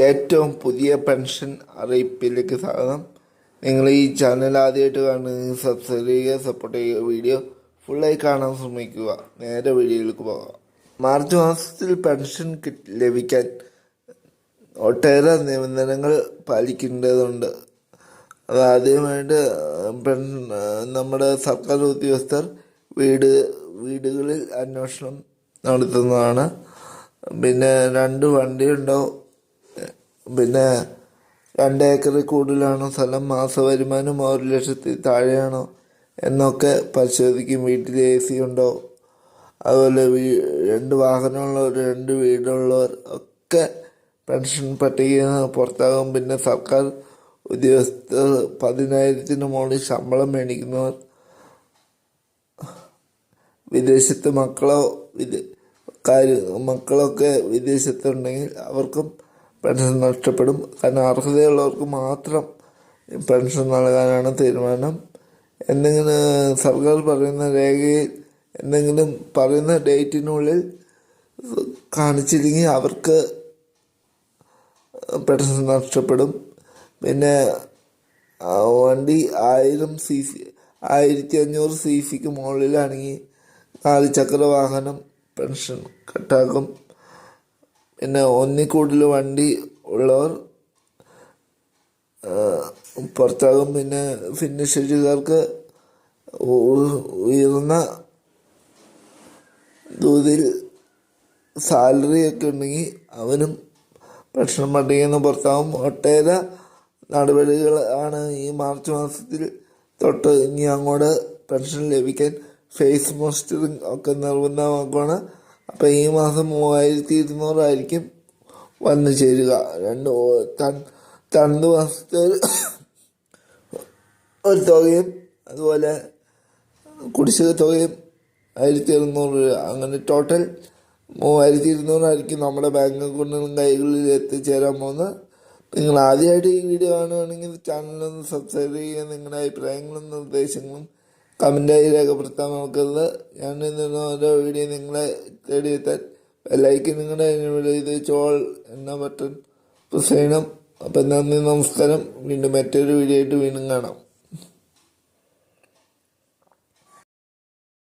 ഏറ്റവും പുതിയ പെൻഷൻ അറിയിപ്പിലേക്ക് സ്വാഗതം. നിങ്ങൾ ഈ ചാനൽ ആദ്യമായിട്ട് കാണുന്നത് സബ്സ്ക്രൈബ് ചെയ്യുക സപ്പോർട്ട് ചെയ്യുക വീഡിയോ ഫുള്ളായി കാണാൻ ശ്രമിക്കുക. നേരെ വീഡിയോയിലേക്ക് പോകാം. മാർച്ച് മാസത്തിൽ പെൻഷൻ ലഭിക്കാൻ ഒട്ടേറെ നിബന്ധനകൾ പാലിക്കേണ്ടതുണ്ട്. അത് ആദ്യമായിട്ട് പെൻ നമ്മുടെ സർക്കാർ ഉദ്യോഗസ്ഥർ വീട് വീടുകളിൽ അന്വേഷണം നടത്തുന്നതാണ്. പിന്നെ രണ്ട് വണ്ടിയുണ്ടോ പിന്നെ രണ്ട് ഏക്കറിൽ കൂടുതലാണോ? സ്ഥലം മാസ വരുമാനം ഒരു ലക്ഷത്തിൽ താഴെയാണോ? എന്നൊക്കെ പരിശോധിക്കും. വീട്ടിൽ എ സി ഉണ്ടോ? അതുപോലെ രണ്ട് വാഹനമുള്ളവർ രണ്ട് വീടുള്ളവർ ഒക്കെ പെൻഷൻ പട്ടികയിൽ നിന്ന് പുറത്താകും. പിന്നെ സർക്കാർ ഉദ്യോഗസ്ഥർ പതിനായിരത്തിന് മുകളിൽ ശമ്പളം മേടിക്കുന്നവർ വിദേശത്ത് മക്കളോ വിദേ കാര്യ മക്കളൊക്കെ വിദേശത്തുണ്ടെങ്കിൽ അവർക്കും പെൻഷൻ നഷ്ടപ്പെടും. കാരണം അർഹതയുള്ളവർക്ക് മാത്രം പെൻഷൻ നൽകാനാണ് തീരുമാനം. എന്തെങ്കിലും സർക്കാർ പറയുന്ന രേഖയിൽ എന്തെങ്കിലും പറയുന്ന ഡേറ്റിനുള്ളിൽ കാണിച്ചില്ലെങ്കിൽ അവർക്ക് പെൻഷൻ നഷ്ടപ്പെടും. പിന്നെ വണ്ടി ആയിരം സി സി ആയിരത്തി അഞ്ഞൂറ് സി സിക്ക് മുകളിലാണെങ്കിൽ നാല് ചക്ര വാഹനം പെൻഷൻ കട്ടാക്കും. പിന്നെ ഒന്നിൽ കൂടുതൽ വണ്ടി ഉള്ളവർ പുറത്താകും. പിന്നെ ഭിന്നശേഷിക്കാർക്ക് ഉയർന്ന തോതിൽ സാലറി ഒക്കെ ഉണ്ടെങ്കിൽ അവനും ഭക്ഷണം പട്ടികയിൽ പുറത്താവും. ഒട്ടേറെ നടപടികൾ ആണ് ഈ മാർച്ച് മാസത്തിൽ തൊട്ട് ഇനി അങ്ങോട്ട് പെൻഷൻ ലഭിക്കാൻ ഫേസ് മോസ്റ്ററിങ് ഒക്കെ നിർബന്ധമാക്കുകയാണ് അപ്പം ഈ മാസം മൂവായിരത്തി ഇരുന്നൂറായിരിക്കും വന്നു ചേരുക. രണ്ട് തൺ രണ്ട് മാസത്തെ ഒരു ഒരു തുകയും അതുപോലെ കുടിശ്ശിക തുകയും ആയിരത്തി ഇരുന്നൂറ് രൂപ. അങ്ങനെ ടോട്ടൽ മൂവായിരത്തി ഇരുന്നൂറായിരിക്കും നമ്മുടെ ബാങ്ക് അക്കൗണ്ടിലും കൈകളിൽ എത്തിച്ചേരാൻ പോകുന്നത്. നിങ്ങൾ ആദ്യമായിട്ട് ഈ വീഡിയോ കാണുകയാണെങ്കിൽ ചാനലൊന്ന് സബ്സ്ക്രൈബ് ചെയ്യുക. നിങ്ങളുടെ അഭിപ്രായങ്ങളും നിർദ്ദേശങ്ങളും കമന്റായി രേഖപ്പെടുത്താൻ നോക്കരുത് ഞാൻ ഇന്ന് ഓരോ വീഡിയോ നിങ്ങളെ തേടിയെത്താൻ ലൈക്ക് നിങ്ങളുടെ ഇത് ചോൾ എന്ന ബട്ടൺ പ്രസ് ചെയ്യണം അപ്പം നന്ദി നമസ്കാരം. വീണ്ടും മറ്റൊരു വീഡിയോ ആയിട്ട് വീണ്ടും കാണാം.